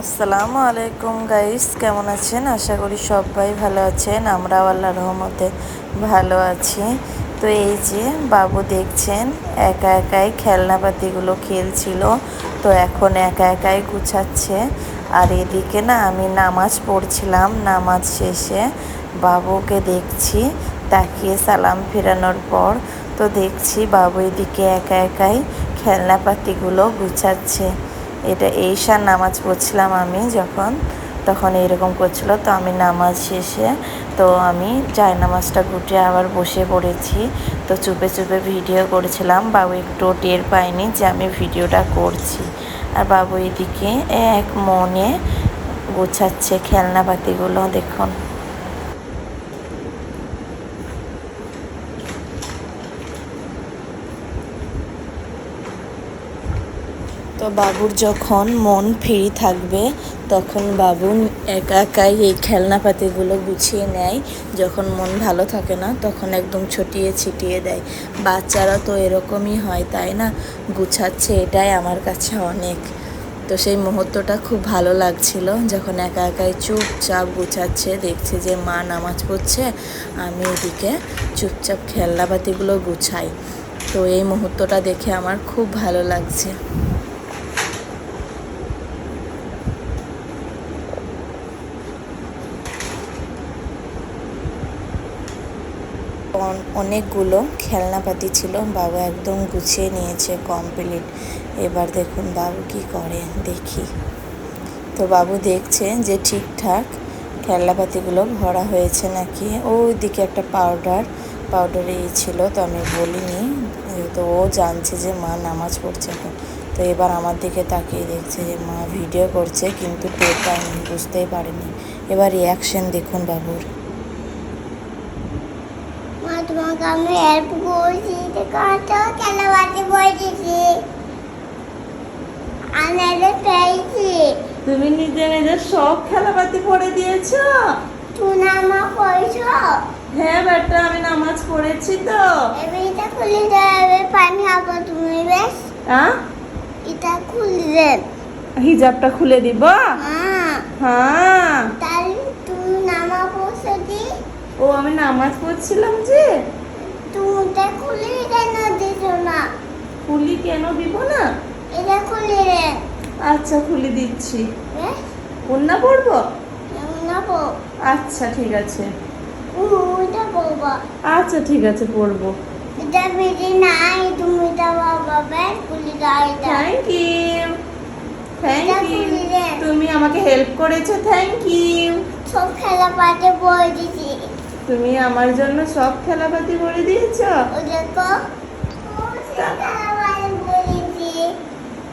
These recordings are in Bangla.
আসসালামু আলাইকুম গাইস, কেমন আছেন? আশা করি সবাই ভালো আছেন, আমরাও আল্লাহর রহমতে ভালো আছি। তো এই যে বাবু দেখছেন, একা একাই খেলনাপাতিগুলো খেলছিল, তো এখন একা একাই গুছাচ্ছে। আর এদিকে না আমি নামাজ পড়ছিলাম, নামাজ শেষে বাবুকে দেখছি, তাকিয়ে সালাম ফেরানোর পর তো দেখছি বাবু এদিকে একা একাই খেলনাপাতিগুলো গুছাচ্ছে। এটা এইশার নামাজ পড়ছিলাম আমি যখন, তখন এরকম করছিল, তো আমি নামাজ শেষে, তো আমি জায় নামাজটা গুটিয়ে আবার বসে পড়েছি। তো চুপে চুপে ভিডিও করেছিলাম, বাবু একটু টের পায়নি যে আমি ভিডিওটা করছি। আর বাবু এদিকে এক মনে গোছাচ্ছে খেলনাপাতিগুলো, দেখুন। তো বাবুর যখন মন ফ্রি থাকবে, তখন বাবু একা একাই এই খেলনাপাতিগুলো গুছিয়ে নেয়। যখন মন ভালো থাকে না, তখন একদম ছটিয়ে ছিটিয়ে দেয়। বাচ্চারা তো এরকমই হয়, তাই না? গুছাচ্ছে, এটাই আমার কাছে অনেক। তো সেই মুহূর্তটা খুব ভালো লাগছিল, যখন একা একাই চুপচাপ গুছাচ্ছে, দেখছে যে মা নামাজ পড়ছে, আমি এদিকে চুপচাপ খেলনাপাতিগুলো গুছাই। তো এই মুহূর্তটা দেখে আমার খুব ভালো লাগছে। অনেকগুলো খেলনাপাতি ছিল। বাবা একদম গুছিয়ে নিয়েছে কমপ্লিট এবার দেখুন বাবু কি করে, দেখি। তো বাবু দেখছে যে ঠিকঠাক খেলনাপাতিগুলো ভরা হয়েছে নাকি। ওই দিকে একটা পাউডার পাউডারে ই ছিল তো আমি বলিনি। তো ও জানছে যে মা নামাজ পড়ছে এখন। তো এবার আমার দিকে তাকিয়ে দেখছে যে মা ভিডিও করছে কিন্তু টের পায়নি বুঝতেই পারেনি। এবার রিয়াকশন দেখুন বাবুর। তোমাকে আমি হেল্প করছি। কত খেলাবাতি বসেছি এটা পেয়েছি। তুমি নিজে নিজের সব খেলাপাতি পড়ে দিয়েছ? তুমি আমার করেছ হ্যাঁ বেটা আমি নামাজ পড়েছি তো। এটা খুলে দেবে পানি হব তুমি বেশ? হ্যাঁ এটা খুলে দেন। হিজাবটা খুলে দিব? হ্যাঁ তাহলে তুমি নামা পড়ছো দি ও আমি নামাজ পড়ছিলাম যে? তুমি এটা খুলে কেন দিছো না? খুলি কেন দিব না? এটা খুলে দেন আচ্ছা খুলে দিচ্ছি। কন্যা পড়ব না পো আচ্ছা ঠিক আছে। ওইটা পড়বা আচ্ছা ঠিক আছে পড়ব এটা বেশি নাই তুমি এটা বাবা বেশ খুলে দাও থ্যাংক ইউ থ্যাংক ইউ তুমি আমাকে হেল্প করেছ থ্যাংক ইউ সব খেলা পাতে বই দিছি। তুমি আমার জন্য সব খেলাপাতি ভরে দিয়েছ?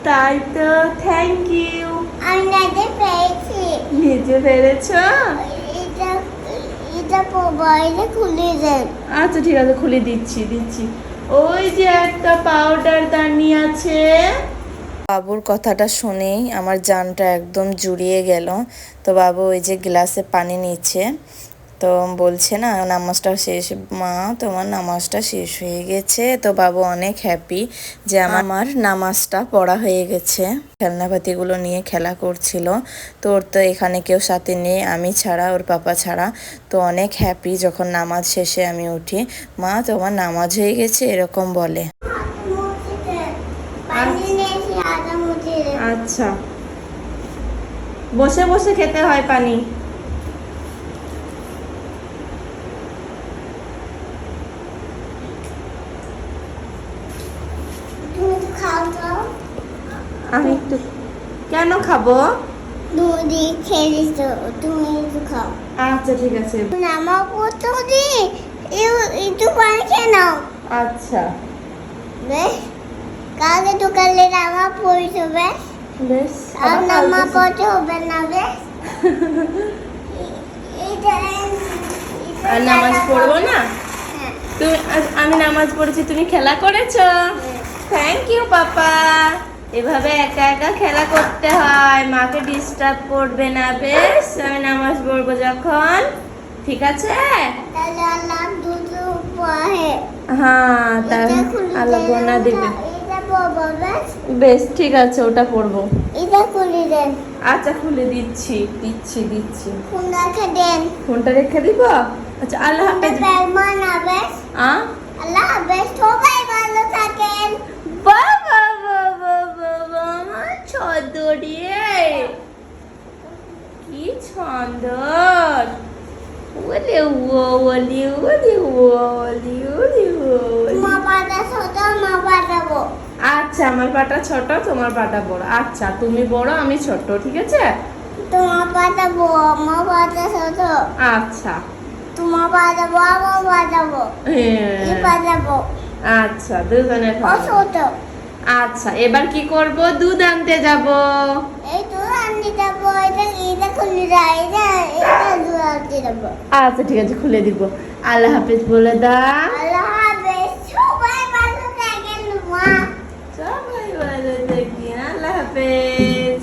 তাই তো থ্যাংক ইউ আমি নাতে পেয়েছি। নিজে পেরেছ? এটা এটা খুলে দেন। আচ্ছা ঠিক আছে খুলে দিচ্ছি দিচ্ছি। ওই যে একটা পাউডার দানি আছে। বাবুর কথাটা শুনেই আমার জানটা একদম জুড়িয়ে গেল। তো বাবু ওই যে গ্লাসে পানি নিচ্ছে। তো বলছে না নামাজটা শেষ মা তোমার নামাজটা শেষ হয়ে গেছে। তো বাবু অনেক হ্যাপি যে আমার নামাজটা পড়া হয়ে গেছে। খেলনাপাতিগুলো নিয়ে খেলা করছিল। তো ওর তো এখানে কেউ সাথে নেই আমি ছাড়া ওর পাপা ছাড়া। তো অনেক হ্যাপি যখন নামাজ শেষে আমি উঠি মা তোমার নামাজ হয়ে গেছে? এরকম বলে। আচ্ছা। বসে বসে খেতে হয় পানি তুমি তো খাও তো আমি একটু কেন খাব? দুধি খেয়ে তুমি একটু খাও। আচ্ছা ঠিক আছে। নামা পড়তো দি একটু পানি খেয়ে নাও। আচ্ছা। বেশ কালকে তো কালে নামা পড়ছো বেশ? বেশ আর নামা পড়তে হবে না বেশ? আর নামাজ পড়ব না? হ্যাঁ, তুমি আমি নামাজ পড়েছি তুমি খেলা করেছ। Thank you papa. এভাবে একা একা খেলা করতে হয়। মাকে ডিস্টার্ব করবে না বেশ। আমি নামাজ পড়ব যখন। ঠিক আছে? হ্যাঁ তার আল্লাহ দেন, দিবে। বেশ? ঠিক আছে ওটা পড়ব। এটা খুলে দেন। আচ্ছা খুলে দিচ্ছি দিচ্ছি দিচ্ছি। ফোন রেখে দেন। ফোনটা রেখে দিব? আচ্ছা আল্লাহ হাফেজ আল্লাহ হাফেজ সবাই ভালো থাকেন। আমার ছদরিয়ে কি ছন্দর ওলে ও ওলি ওলি ওলি ওলি আচ্ছা আমার পাটা ছোট তোমার পাটা বড়। আচ্ছা তুমি বড় আমি ছোট ঠিক আছে? তোমার পাঠাবো আমার পাতা ছোট। আচ্ছা। তোমার পাঠাবো আমার পাঠাবো কি হ্যাঁ, পাঠাবো আচ্ছা দুজনে ছোট। আচ্ছা এবার কি করব? দুধ আনতে যাব। এই তো আনতে যাব এটা এটা খুলে যায় এটা এটা দূর আনতে যাব। আচ্ছা ঠিক আছে খুলে দিব। আল্লাহ হাফেজ বলে দাও আল্লাহ হাফেজ সবাই ভালো থাকেন মা। সবাই ভালো থাকি আল্লাহ হাফেজ।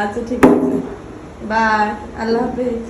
আচ্ছা ঠিক আছে। বাই আল্লাহ হাফেজ।